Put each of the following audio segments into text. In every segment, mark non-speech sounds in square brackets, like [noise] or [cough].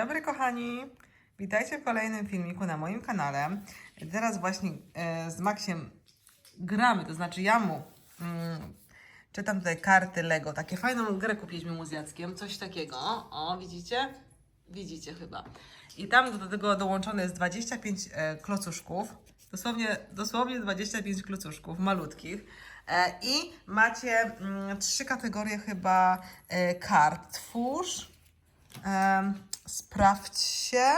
dobry kochani, witajcie w kolejnym filmiku na moim kanale. Teraz właśnie e, z Maxiem gramy, to znaczy ja mu mm, czytam tutaj karty Lego. Takie fajną grę kupiliśmy mu z Jackiem, coś takiego. O, widzicie? Widzicie chyba. I tam do tego dołączone jest 25 e, klocuszków. Dosłownie, dosłownie 25 klocuszków malutkich. E, I macie mm, trzy kategorie chyba e, kart. Twórz, Em, sprawdźcie.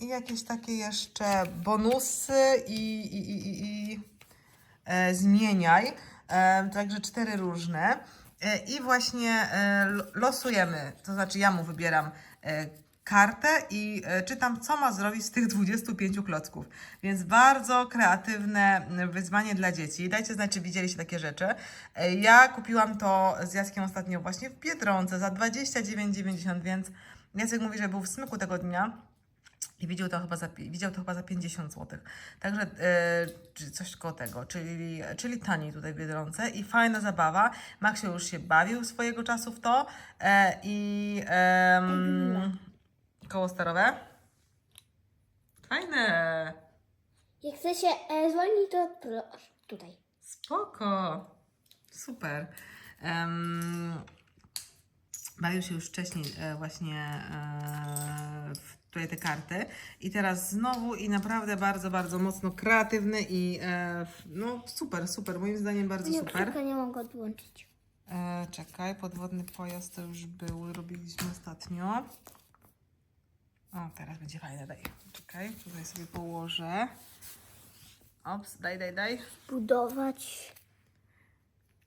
I jakieś takie jeszcze bonusy i, i, i, i, i e, zmieniaj. E, także cztery różne. E, I właśnie e, lo- losujemy, to znaczy ja mu wybieram e, kartę i e, czytam, co ma zrobić z tych 25 klocków. Więc bardzo kreatywne wyzwanie dla dzieci. Dajcie znać, czy widzieliście takie rzeczy. E, Ja kupiłam to z Jackiem ostatnio właśnie w Biedronce za 29,90, więc Jacek mówi, że był w smyku tego dnia. I widział to chyba za, widział to chyba za 50 zł. Także czy coś koło tego, czyli, czyli taniej tutaj w Biedronce i fajna zabawa. Maksio już się bawił swojego czasu w to e, i em, koło sterowe. Fajne. Jak chce się e, zwolnić, to proszę, tutaj. Spoko. Super. Um, bawił się już wcześniej e, właśnie e, w tutaj te karty. I teraz znowu i naprawdę bardzo, bardzo mocno kreatywny i e, no super, super. Moim zdaniem bardzo Nie, super. tylko nie mogę odłączyć. Czekaj, podwodny pojazd to już był, robiliśmy ostatnio. O, teraz będzie fajne, daj. Czekaj, tutaj sobie położę. Ops, daj, daj, daj. Budować.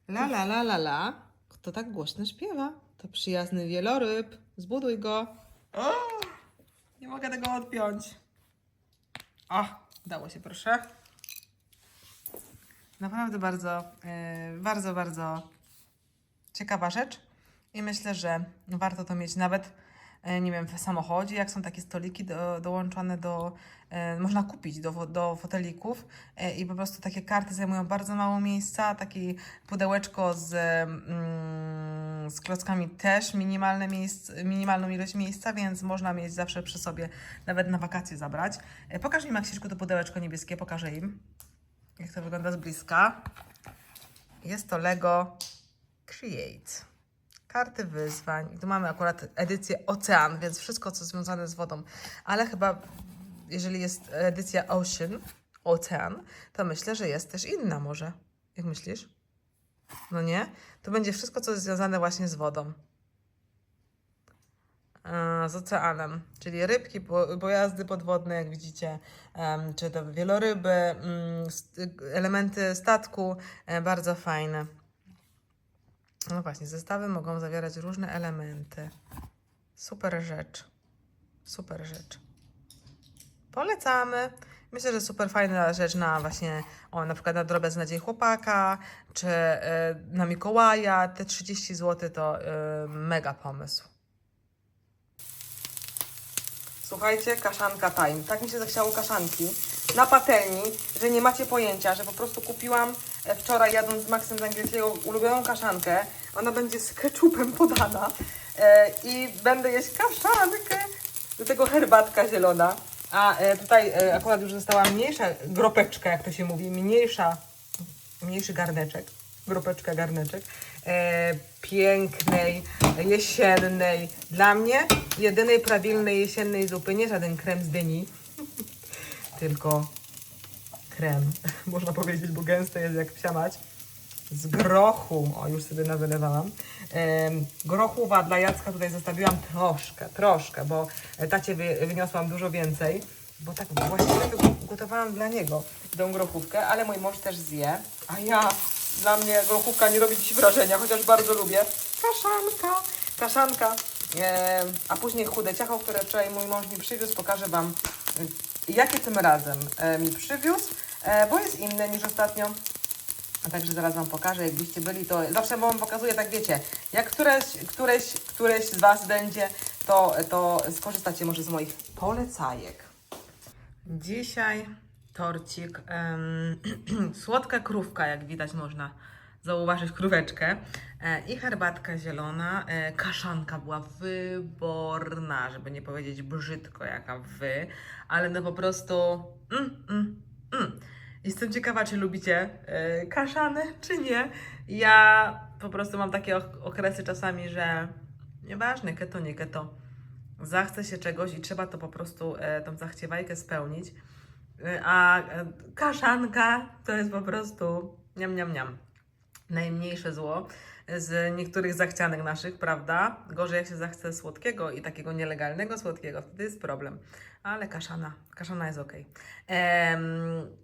La la la la la. Kto tak głośno śpiewa? To przyjazny wieloryb. Zbuduj go. O, nie mogę tego odpiąć. O, udało się, proszę. Naprawdę bardzo, yy, bardzo, bardzo ciekawa rzecz. I myślę, że warto to mieć nawet, nie wiem, w samochodzie, jak są takie stoliki do, dołączone do, e, można kupić do, do fotelików e, i po prostu takie karty zajmują bardzo mało miejsca, takie pudełeczko z, mm, z klockami też minimalne miejsc, minimalną ilość miejsca, więc można mieć zawsze przy sobie, nawet na wakacje zabrać. E, Pokaż mi Maksiszku to pudełeczko niebieskie, pokażę im, jak to wygląda z bliska. Jest to Lego Create. Karty wyzwań. Tu mamy akurat edycję Ocean, więc wszystko, co związane z wodą. Ale chyba, jeżeli jest edycja Ocean, Ocean, to myślę, że jest też inna może. Jak myślisz? No nie? To będzie wszystko, co jest związane właśnie z wodą. E, Z oceanem, czyli rybki, po- pojazdy podwodne, jak widzicie, czy to wieloryby, mm, elementy statku, e, bardzo fajne. No właśnie, zestawy mogą zawierać różne elementy. Super rzecz. Super rzecz. Polecamy. Myślę, że super fajna rzecz na właśnie, o, na przykład na drobiazg na Dzień Chłopaka, czy e, na Mikołaja. Te 30 zł to e, mega pomysł. Słuchajcie, kaszanka time. Tak mi się zachciało kaszanki na patelni, że nie macie pojęcia, że po prostu kupiłam e, wczoraj jadąc z Maxem z angielskiego ulubioną kaszankę. Ona będzie z ketchupem podana e, i będę jeść kaszankę. Do tego herbatka zielona. A e, tutaj akurat już została mniejsza gropeczka, jak to się mówi, mniejsza, mniejszy garneczek, gropeczka, garneczek, pięknej, jesiennej, dla mnie jedynej prawilnej jesiennej zupy, nie żaden krem z dyni, tylko krem, [laughs] można powiedzieć, bo gęsty jest jak psia mać, z grochu, o już sobie nawylewałam, em, grochuwa dla Jacka. Tutaj zostawiłam troszkę, troszkę, bo tacie wy, wyniosłam dużo więcej, bo tak właściwie to gotowałam dla niego tą grochówkę, ale mój mąż też zje, a ja, dla mnie grochówka nie robi dziś wrażenia, chociaż bardzo lubię. Kaszanka, kaszanka, a później chude ciacho, które wczoraj mój mąż mi przywiózł, pokażę Wam, jakie tym razem e, mi przywiózł, e, bo jest inne niż ostatnio. A także zaraz Wam pokażę, jakbyście byli, to zawsze Wam pokazuję, tak wiecie, jak któreś, któreś, któreś z Was będzie, to, to skorzystacie może z moich polecajek. Dzisiaj torcik, em, [clears throat] słodka krówka, jak widać można zauważyć króweczkę. E, I herbatka zielona. E, Kaszanka była wyborna, żeby nie powiedzieć brzydko jaka wy, ale no po prostu mm, mm, mm. Jestem ciekawa, czy lubicie e, kaszany, czy nie. Ja po prostu mam takie ok- okresy czasami, że nieważne, keto, nie keto, zachce się czegoś i trzeba to po prostu, tą zachciewajkę spełnić. A kaszanka to jest po prostu niam, niam, niam. Najmniejsze zło z niektórych zachcianek naszych, prawda? Gorzej jak się zachce słodkiego i takiego nielegalnego słodkiego, wtedy jest problem. Ale kaszana, kaszana jest ok.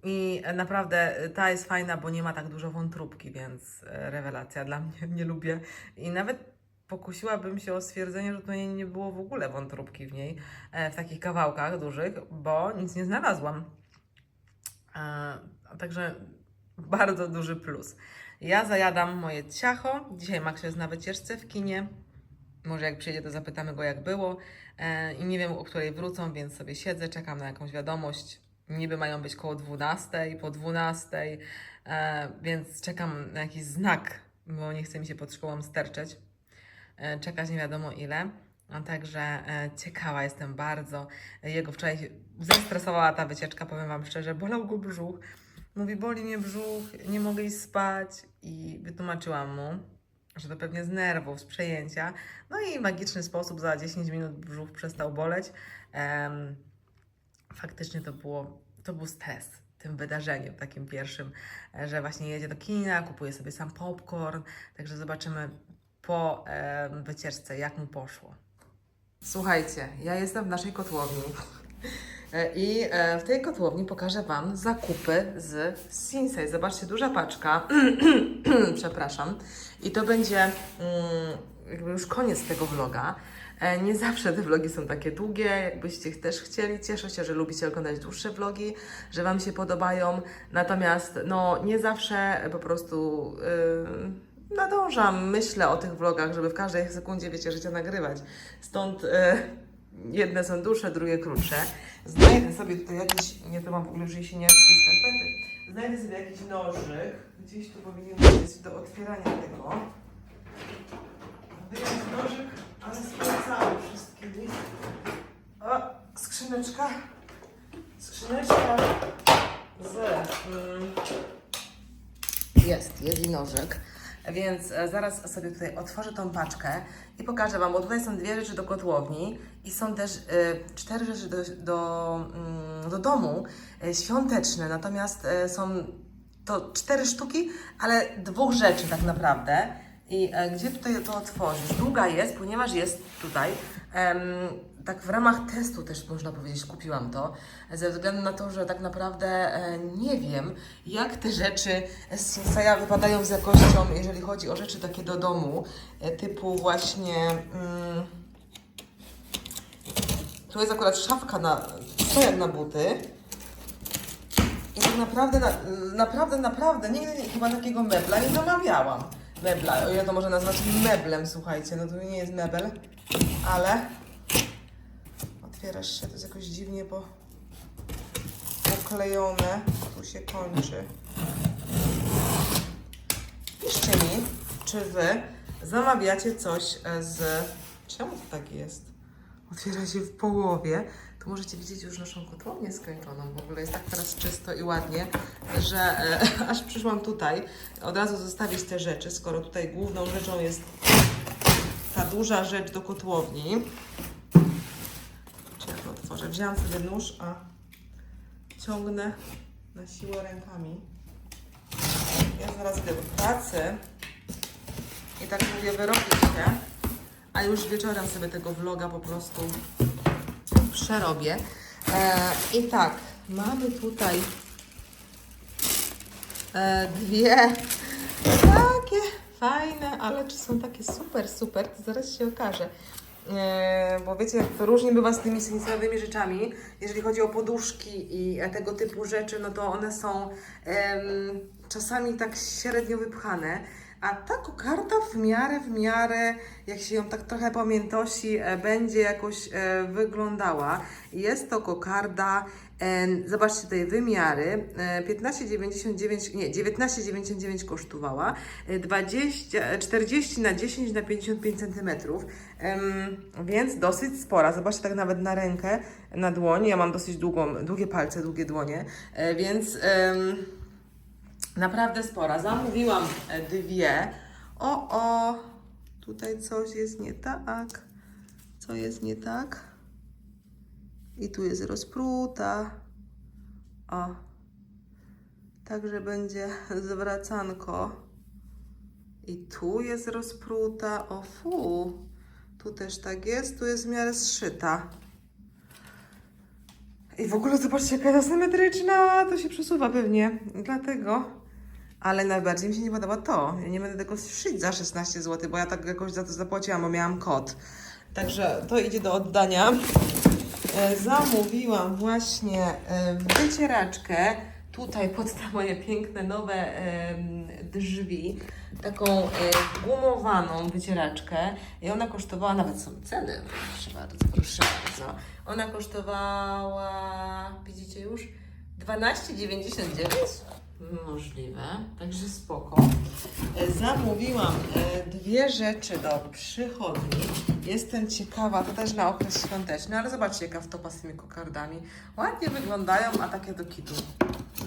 I naprawdę ta jest fajna, bo nie ma tak dużo wątróbki, więc e, rewelacja dla mnie, [laughs] nie lubię. I nawet pokusiłabym się o stwierdzenie, że to nie, nie było w ogóle wątróbki w niej, e, w takich kawałkach dużych, bo nic nie znalazłam. E, Także bardzo duży plus. Ja zajadam moje ciacho. Dzisiaj Max jest na wycieczce w kinie. Może jak przyjdzie, to zapytamy go, jak było. E, I nie wiem, o której wrócą, więc sobie siedzę, czekam na jakąś wiadomość. Niby mają być koło 12, po 12, e, więc czekam na jakiś znak, bo nie chce mi się pod szkołą sterczeć. E, czekać nie wiadomo ile. A także ciekawa jestem bardzo. Jego wczoraj zestresowała ta wycieczka, powiem Wam szczerze, bolał go brzuch. Mówi, boli mnie brzuch, nie mogę iść spać i wytłumaczyłam mu, że to pewnie z nerwów, z przejęcia. No i magiczny sposób za 10 minut brzuch przestał boleć. Em, faktycznie to było, to był stres tym wydarzeniem takim pierwszym, e, że właśnie jedzie do kina, kupuje sobie sam popcorn, także zobaczymy po em, wycieczce, jak mu poszło. Słuchajcie, ja jestem w naszej kotłowni. E, I e, w tej kotłowni pokażę Wam zakupy z Sinsei. Zobaczcie, duża paczka. [clears throat] Przepraszam. I to będzie mm, jakby już koniec tego vloga. E, Nie zawsze te vlogi są takie długie, jakbyście też chcieli. Cieszę się, że lubicie oglądać dłuższe vlogi, że Wam się podobają. Natomiast no, nie zawsze po prostu yy, nadążam, myślę o tych vlogach, żeby w każdej sekundzie, wiecie, życia nagrywać. Stąd yy, jedne są dłuższe, drugie krótsze. Znajdę sobie tutaj jakiś, nie to mam w ogóle już jesieniarskie skarpety. Znajdę sobie jakiś nożyk. Gdzieś tu powinien być do otwierania tego. Wyjąć nożyk, ale sprawdzamy wszystkimi. O, skrzyneczka. Skrzyneczka z... Mm, jest, jest nożyk. Więc e, zaraz sobie tutaj otworzę tą paczkę i pokażę Wam, bo tutaj są dwie rzeczy do kotłowni i są też e, cztery rzeczy do, do, mm, do domu e, świąteczne, natomiast e, są to cztery sztuki, ale dwóch rzeczy tak naprawdę. I e, gdzie tutaj to otworzyć? Długa jest, ponieważ jest tutaj. em, tak w ramach testu też można powiedzieć, kupiłam to, ze względu na to, że tak naprawdę e, nie wiem, jak te rzeczy z Sinseya wypadają z jakością, jeżeli chodzi o rzeczy takie do domu, e, typu właśnie... Mm, tu jest akurat szafka na stojak na buty. I tak naprawdę, na, naprawdę, naprawdę, nigdy nie, chyba takiego mebla nie zamawiałam. Mebla, o to można nazwać meblem, słuchajcie, no to nie jest mebel, ale otwierasz się, to jest jakoś dziwnie po, poklejone, tu się kończy. Piszcie mi, czy Wy zamawiacie coś e, z... Czemu to tak jest? Otwiera się w połowie. Tu możecie widzieć już naszą kotłownię skończoną. W ogóle jest tak teraz czysto i ładnie, że e, [laughs] aż przyszłam tutaj od razu zostawić te rzeczy, skoro tutaj główną rzeczą jest ta duża rzecz do kotłowni. Czy ja to otworzę? Wzięłam sobie nóż, a ciągnę na siłę rękami. Ja zaraz idę do pracy i tak mówię, wyrobić się, a już wieczorem sobie tego vloga po prostu przerobię. E, I tak, mamy tutaj e, dwie takie fajne, ale czy są takie super, super, to zaraz się okaże. E, bo wiecie, jak to różnie bywa z tymi sensorymi rzeczami. Jeżeli chodzi o poduszki i tego typu rzeczy, no to one są czasami tak średnio wypchane. A ta kokarda w miarę, w miarę, jak się ją tak trochę pamiętosi, e, będzie jakoś e, wyglądała. Jest to kokarda, e, zobaczcie tutaj wymiary, e, 15,99, nie, 19,99 kosztowała, e, 20, e, 40 na 10 na 55 cm, więc dosyć spora. Zobaczcie tak nawet na rękę, na dłoń, ja mam dosyć długą, długie palce, długie dłonie, więc... Naprawdę spora. Zamówiłam e, dwie. O, o, tutaj coś jest nie tak. Co jest nie tak? I tu jest rozpruta. O. Także będzie zwracanko. I tu jest rozpruta. O fu. Tu też tak jest. Tu jest w miarę zszyta. I w ogóle zobaczcie, jaka jest asymetryczna. To się przesuwa pewnie. Dlatego. Ale najbardziej mi się nie podoba to. Ja nie będę tego szyć za 16 zł, bo ja tak jakoś za to zapłaciłam, bo miałam kod. Także to idzie do oddania. E, Zamówiłam właśnie e, wycieraczkę tutaj pod te moje piękne nowe drzwi. Taką e, gumowaną wycieraczkę i ona kosztowała, nawet są ceny, proszę bardzo, proszę bardzo. Ona kosztowała, widzicie już, 12,99? Możliwe, także spoko. E, Zamówiłam e, dwie rzeczy do przychodni. Jestem ciekawa, to też na okres świąteczny, ale zobaczcie jaka wtopa z tymi kokardami. Ładnie wyglądają, a takie do kitu.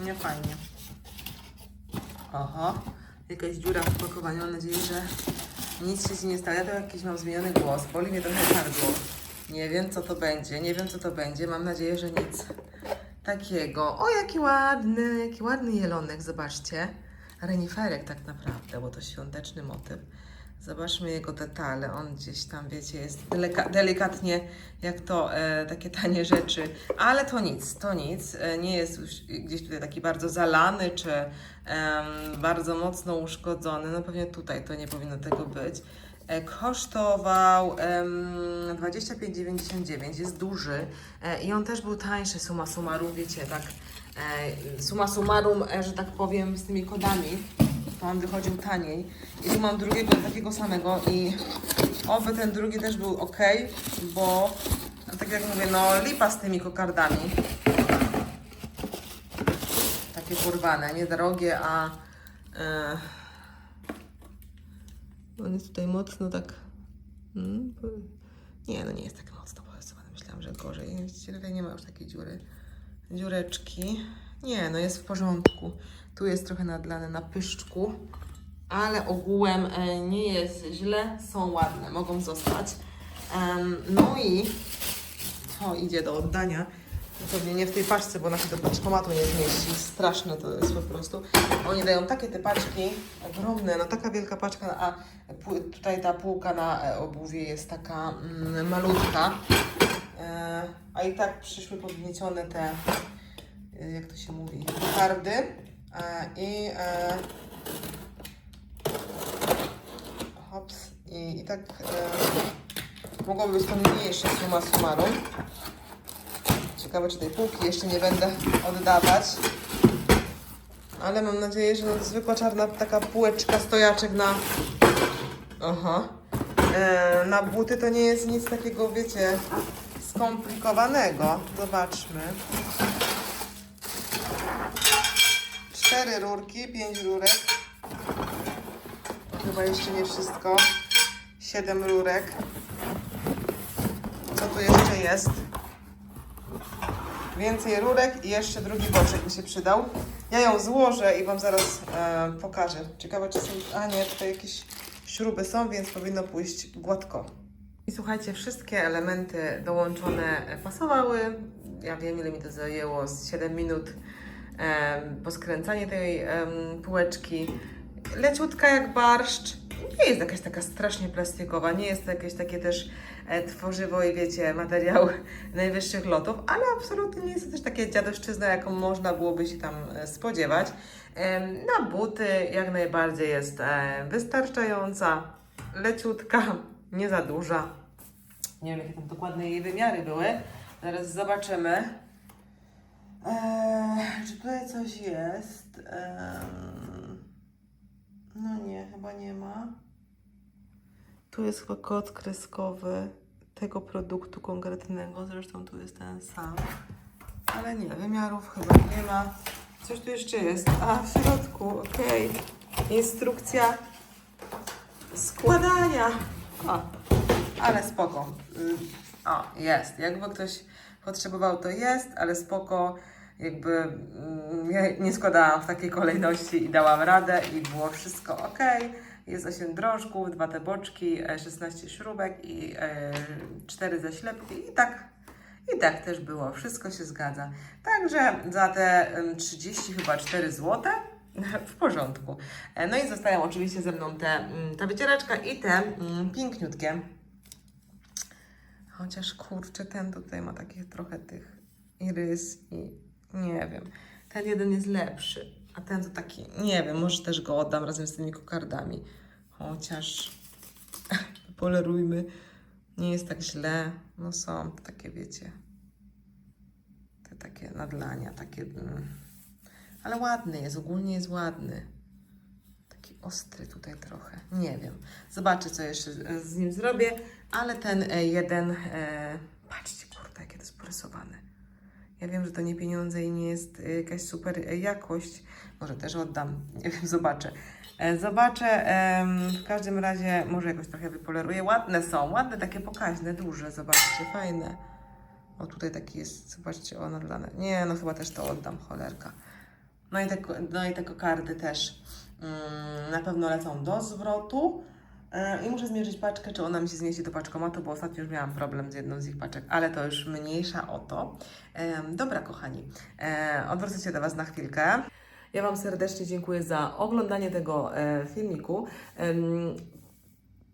Nie fajnie. Oho, jakaś dziura w pakowaniu. Mam nadzieję, że nic się nie stanie. Ja to jakiś mam zmieniony głos. Boli mnie trochę gardło. Nie wiem, co to będzie. Nie wiem, co to będzie. Mam nadzieję, że nic takiego. O, jaki ładny, jaki ładny jelonek, zobaczcie. Reniferek tak naprawdę, bo to świąteczny motyw. Zobaczmy jego detale. On gdzieś tam, wiecie, jest delikatnie, jak to e, takie tanie rzeczy, ale to nic, to nic. E, nie jest już gdzieś tutaj taki bardzo zalany, czy em, bardzo mocno uszkodzony. No pewnie tutaj to nie powinno tego być. E, kosztował em, 25,99, jest duży e, i on też był tańszy suma summarum, wiecie, tak e, suma summarum, że tak powiem, z tymi kodami, to on wychodził taniej. I tu mam drugiego takiego samego i oby ten drugi też był ok, bo tak jak mówię, no lipa z tymi kokardami. Takie porwane, niedrogie, a e, on jest tutaj mocno tak. Mm, nie, no nie jest tak mocno porysowany. Myślałam, że gorzej. Widzicie, tutaj nie ma już takiej dziury. Dziureczki. Nie, no jest w porządku. Tu jest trochę nadlane na pyszczku, ale ogółem e, nie jest źle. Są ładne, mogą zostać. No i to idzie do oddania. Pewnie nie w tej paczce, bo na się do paczkomatu nie zmieści. Straszne to jest po prostu. Oni dają takie te paczki ogromne, no taka wielka paczka, a tutaj ta półka na e, obuwie jest taka mm, malutka. E, a i tak przyszły podniecione te, e, jak to się mówi, kardy. I hops, i, i tak mogłoby być to mniejsze suma summarum. Ciekawe, czy tej półki jeszcze nie będę oddawać. Ale mam nadzieję, że no, zwykła czarna taka półeczka, stojaczek na... Aha. E, na buty to nie jest nic takiego, wiecie, skomplikowanego. Zobaczmy. Cztery rurki, pięć rurek. Chyba jeszcze nie wszystko. Siedem rurek. Co tu jeszcze jest? Więcej rurek i jeszcze drugi boczek mi się przydał. Ja ją złożę i Wam zaraz e, pokażę. Ciekawe, czy są... A nie, tutaj jakieś śruby są, więc powinno pójść gładko. I słuchajcie, wszystkie elementy dołączone e, pasowały. Ja wiem, ile mi to zajęło, z 7 minut e, poskręcanie tej em, półeczki. Leciutka jak barszcz. Nie jest jakaś taka strasznie plastikowa, nie jest to jakieś takie też e, tworzywo i wiecie, materiał [laughs] najwyższych lotów, ale absolutnie nie jest to też takie dziadoszczyzna, jaką można byłoby się tam e, spodziewać. Na buty jak najbardziej jest e, wystarczająca, leciutka, [laughs] nie za duża. Nie wiem, jakie tam dokładne jej wymiary były. Zaraz zobaczymy. Eee, czy tutaj coś jest? Em, No nie, chyba nie ma. Tu jest chyba kod kreskowy tego produktu konkretnego, zresztą tu jest ten sam. Ale nie, wymiarów chyba nie ma. Coś tu jeszcze jest. A, w środku, okej. Instrukcja składania. O, ale spoko. Y, O, jest. Jakby ktoś potrzebował, to jest, ale spoko. Jakby mm, ja nie składałam w takiej kolejności i dałam radę i było wszystko ok. Jest 8 drążków, dwa te boczki, e, 16 śrubek i e, 4 zaślepki i tak i tak też było, wszystko się zgadza. Także za te em, 30 chyba 4 zł [laughs] w porządku. E, No i zostają oczywiście ze mną te, mm, ta wycieraczka i te mm, piękniutkie. Chociaż kurczę, ten tutaj ma takich trochę tych i i nie wiem. Ten jeden jest lepszy, a ten to taki, nie wiem, może też go oddam razem z tymi kokardami. Chociaż [laughs] polerujmy, nie jest tak źle. No są takie, wiecie, te takie nadlania, takie, mm. ale ładny jest, ogólnie jest ładny. Taki ostry tutaj trochę, nie wiem. Zobaczę, co jeszcze z nim zrobię, ale ten e, jeden, e, patrzcie, kurde, jakie. Ja wiem, że to nie pieniądze i nie jest e, jakaś super e, jakość. Może też oddam, [laughs] nie wiem, zobaczę. E, Zobaczę, w każdym razie może jakoś trochę wypoleruję. Ładne są, ładne, takie pokaźne, duże, zobaczcie, fajne. O, tutaj taki jest, zobaczcie, o, nadlane. Nie, no chyba też to oddam, cholerka. No i te, no i te kokardy też mm, na pewno lecą do zwrotu. E, I muszę zmierzyć paczkę, czy ona mi się zmieści do paczkomatu, bo ostatnio już miałam problem z jedną z ich paczek, ale to już mniejsza o to. Dobra, kochani, e, odwrócę się do Was na chwilkę. Ja Wam serdecznie dziękuję za oglądanie tego e, filmiku. Em,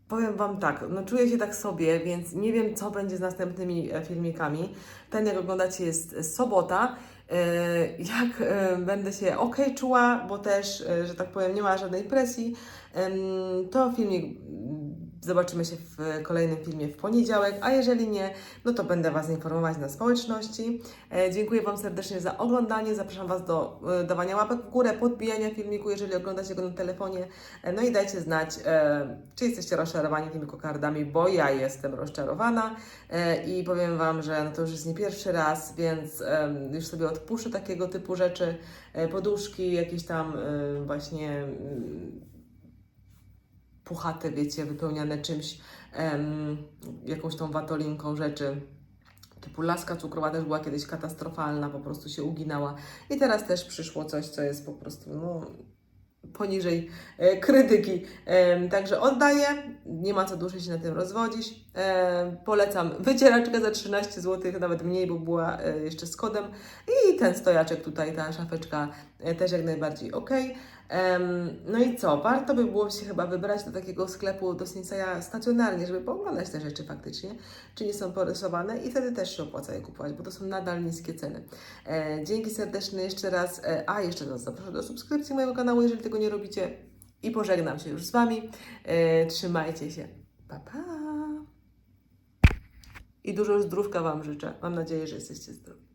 Powiem Wam tak, no czuję się tak sobie, więc nie wiem, co będzie z następnymi filmikami. Ten, jak oglądacie, jest sobota. Jak będę się ok czuła, bo też, że tak powiem, nie ma żadnej presji, to filmik zobaczymy się w kolejnym filmie w poniedziałek, a jeżeli nie, no to będę Was informować na społeczności. E, Dziękuję Wam serdecznie za oglądanie, zapraszam Was do e, dawania łapek w górę, podbijania filmiku, jeżeli oglądacie go na telefonie, E, no i dajcie znać, czy jesteście rozczarowani tymi kokardami, bo ja jestem rozczarowana. I powiem Wam, że no to już jest nie pierwszy raz, więc już sobie odpuszczę takiego typu rzeczy, poduszki, jakieś tam właśnie mm, puchate, wiecie, wypełniane czymś, em, jakąś tą watolinką rzeczy. Typu laska cukrowa też była kiedyś katastrofalna, po prostu się uginała. I teraz też przyszło coś, co jest po prostu, no, poniżej e, krytyki. E, także oddaję, nie ma co dłużej się na tym rozwodzić. E, polecam wycieraczkę za 13 zł, nawet mniej, bo była e, jeszcze z kodem. I ten stojaczek tutaj, ta szafeczka e, też jak najbardziej ok. No i co? Warto by było się chyba wybrać do takiego sklepu do Sinseya stacjonarnie, żeby pooglądać te rzeczy faktycznie, czy nie są porysowane i wtedy też się opłaca je kupować, bo to są nadal niskie ceny. E, dzięki serdeczne jeszcze raz, e, a jeszcze raz zapraszam do subskrypcji mojego kanału, jeżeli tego nie robicie i pożegnam się już z Wami. E, trzymajcie się. Pa, pa! I dużo zdrówka Wam życzę. Mam nadzieję, że jesteście zdrowi.